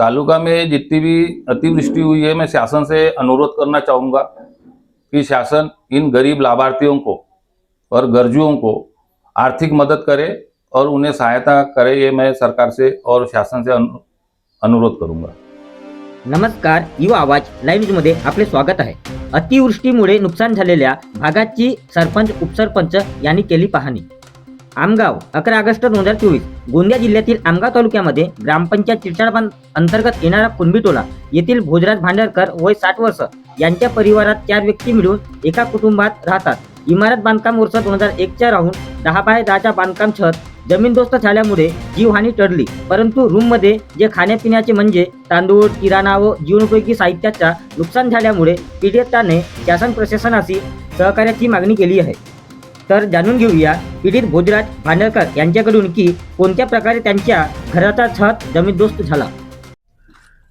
तालुका में जितनी भी अतिवृष्टि हुई है मैं शासन से अनुरोध करना चाहूँगा कि शासन इन गरीब लाभार्थियों को और गर्जुओं को आर्थिक मदद करे और उन्हें सहायता करे ये मैं सरकार से और शासन से अनु- अनुरोध करूँगा। नमस्कार युवा आवाज लाईव्ह न्यूजमध्ये आपले स्वागत आहे. अतिवृष्टीमुळे नुकसान झालेल्या भागाची सरपंच उपसरपंच यांनी केली पाहणी. आमगाव अकरा ऑगस्ट दोन हजार चोवीस. गोंदिया जिल्ह्यातील आमगाव तालुक्यामध्ये ग्रामपंचायत चिरचाळबांध अंतर्गत येणारा कुणबीटोला येथील भोजराज भांडारकर वय साठ वर्ष यांच्या परिवारात चार व्यक्ती मिळून एका कुटुंबात राहतात. इमारत बांधकाम वर्ष दोन हजार एकच्या राहून दहा बाय दहाच्या बांधकाम छत जमीनदोस्त झाल्यामुळे जीवहानी टळली. परंतु रूममध्ये जे खाण्यापिण्याचे म्हणजे तांदूळ किराणा व जीवनोपयोगी साहित्याचा नुकसान झाल्यामुळे पीडिताने शासन प्रशासनाशी सहकार्याची मागणी केली आहे. तर जाणून घेऊया पीडित भोजराज भांडरकर यांच्याकडून की कोणत्या प्रकारे त्यांच्या घराचा छत जमीनदोस्त झाला.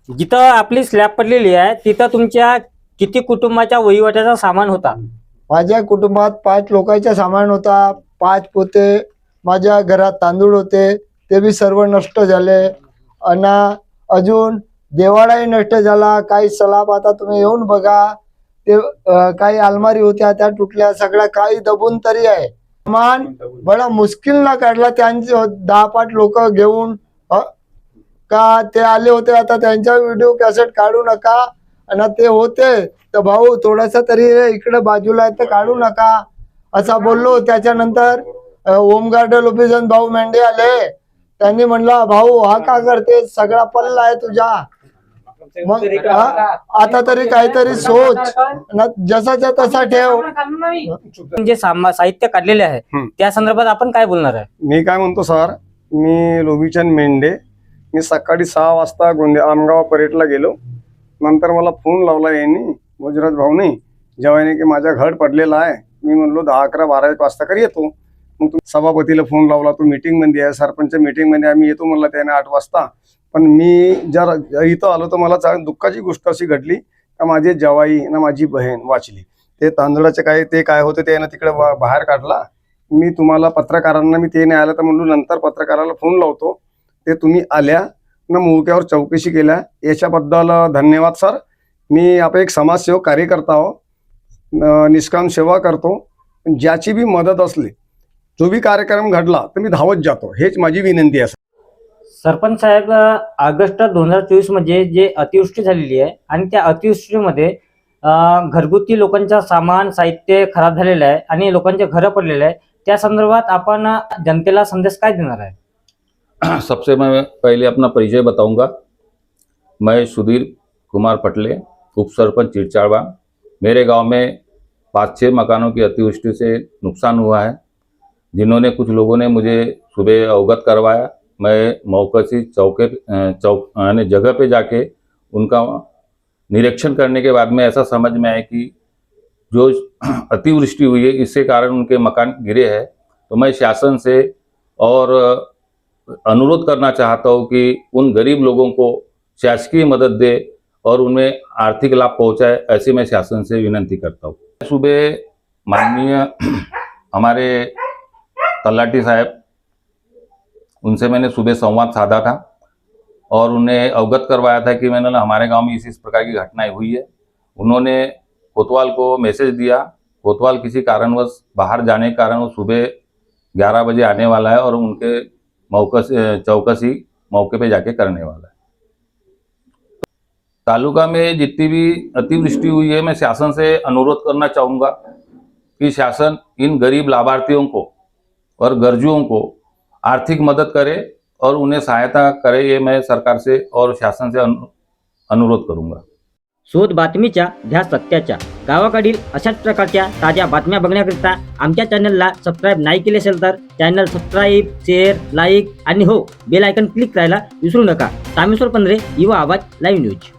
जिथं आपली स्लॅब पडलेली आहे तिथं तुमच्या किती कुटुंबाच्या वहिवाटाचा सामान होता? माझ्या कुटुंबात पाच लोकांचा सामान होता. पाच पोते माझ्या घरात तांदूळ होते ते बी सर्व नष्ट झाले. आणि अजून देवाळाही नष्ट झाला. काही सलाब आता तुम्ही येऊन बघा. ते काही अलमारी होत्या त्या तुटल्या सगळ्या काही दबून तरी आहे. मान बडा मुश्किल ना काढला त्यांचे दहा पाठ लोक घेऊन का ते आले होते आता त्यांचा व्हिडिओ कॅसेट काढू नका. आणि ते होते तर भाऊ थोडासा तरी इकडे बाजूला आहे तर काढू नका. असा बोललो त्याच्यानंतर अ, होमगार्ड ऑफिसन भाऊ मेंढे आले. त्यांनी म्हणला भाऊ हा का करते सगळा पल्ला आहे तुझा. मग हा? आता तरी काहीतरी सोच. न जसाच्या तसा ठेव. जे सामा- साहित्य काढलेले आहे हं. त्या संदर्भात आपण काय बोलणार आहे? मी काय म्हणतो सर मी लोबीचंद मेंढे मी सकाळी सहा वाजता गोंदिया आमगाव परेडला गेलो. नंतर मला फोन लावला यांनी गुजरात भाऊनी जेव्हा याने की माझा घर पडलेला आहे. मी म्हणलो दहा अकरा बारा एक वाजता कर येतो. मग तू सभापतीला फोन लावला तू मीटिंगमध्ये आहे सरपंच मीटिंगमध्ये आहे मी येतो म्हणला त्याने आठ वाजता. पण मी जर इथं आलो तर मला चांग- दुःखाची गोष्ट अशी घडली का माझे जवाई ना माझी बहीण वाचली. ते तांदळाचे काय ते काय होते ते ना तिकडे बाहेर काढला. मी तुम्हाला पत्रकारांना मी ते नाही आलं तर म्हणलो नंतर पत्रकाराला फोन लावतो. ते तुम्ही आल्या ना मोक्यावर चौकशी केल्या. याच्याबद्दल धन्यवाद सर. मी आपण एक समाजसेवक कार्यकर्ता आहो. निष्काम सेवा करतो. ज्याची बी मदत असली जो बी कार्यक्रम घडला तर मी धावत जातो. हेच माझी विनंती आहे सरपंच साहेब ऑगस्ट दोन हजार चोवीसमध्ये जे अतिवृष्टी झालेली आहे आणि त्या अतिवृष्टीमध्ये घरगुती लोकांचा सामान साहित्य खराब झालेलं आहे आणि लोकांचे घरं पडलेले आहे त्या संदर्भात आपण जनतेला संदेश काय देणार आहे? सबसे मैं पहले अपना परिचय बताऊंगा। मैं सुधीर कुमार पटले उप सरपंच चिडचाडवा मेरे गांव में पाँच छः मकानों की अतिवृष्टि से नुकसान हुआ है जिन्होंने कुछ लोगों ने मुझे सुबह अवगत करवाया। मैं मौके से चौके चौक यानी जगह पे जाके उनका निरीक्षण करने के बाद में ऐसा समझ में आया कि जो अतिवृष्टि हुई है, इसके कारण उनके मकान गिरे हैं। तो मैं शासन से और अनुरोध करना चाहता हूँ कि उन गरीब लोगों को शासकीय मदद दे और उन्हें आर्थिक लाभ पहुँचाए, ऐसी मैं शासन से विनंती करता हूँ। सुबह माननीय हमारे तलाटी साहब उनसे मैंने सुबह संवाद साधा था और उन्हें अवगत करवाया था कि मैंने हमारे गाँव में इस इस प्रकार की घटनाएँ हुई है। उन्होंने कोतवाल को मैसेज दिया। कोतवाल किसी कारणवश बाहर जाने के कारण वो सुबह ग्यारह बजे आने वाला है और उनके मौके से चौकसी मौके पे जाके करने वाला है। तालुका में जितनी भी अतिवृष्टि हुई है, मैं शासन से अनुरोध करना चाहूँगा कि शासन इन गरीब लाभार्थियों को और गर्जुओं को आर्थिक मदद करे और उन्हें सहायता करे ये मैं सरकार से और शासन से अनु, अनुरोध करूंगा। शोध बातमीच्या ध्या सत्याच्या गावाकडील अशाच प्रकारच्या ताज्या बातम्या बघण्याकरिता आमच्या चॅनलला सबस्क्राईब नाही केले असेल तर चॅनल सबस्क्राईब शेअर लाईक आणि हो बेल आयकन क्लिक करायला विसरू नका. तामेश्वर पंधरे युवा आवाज लाईव्ह न्यूज.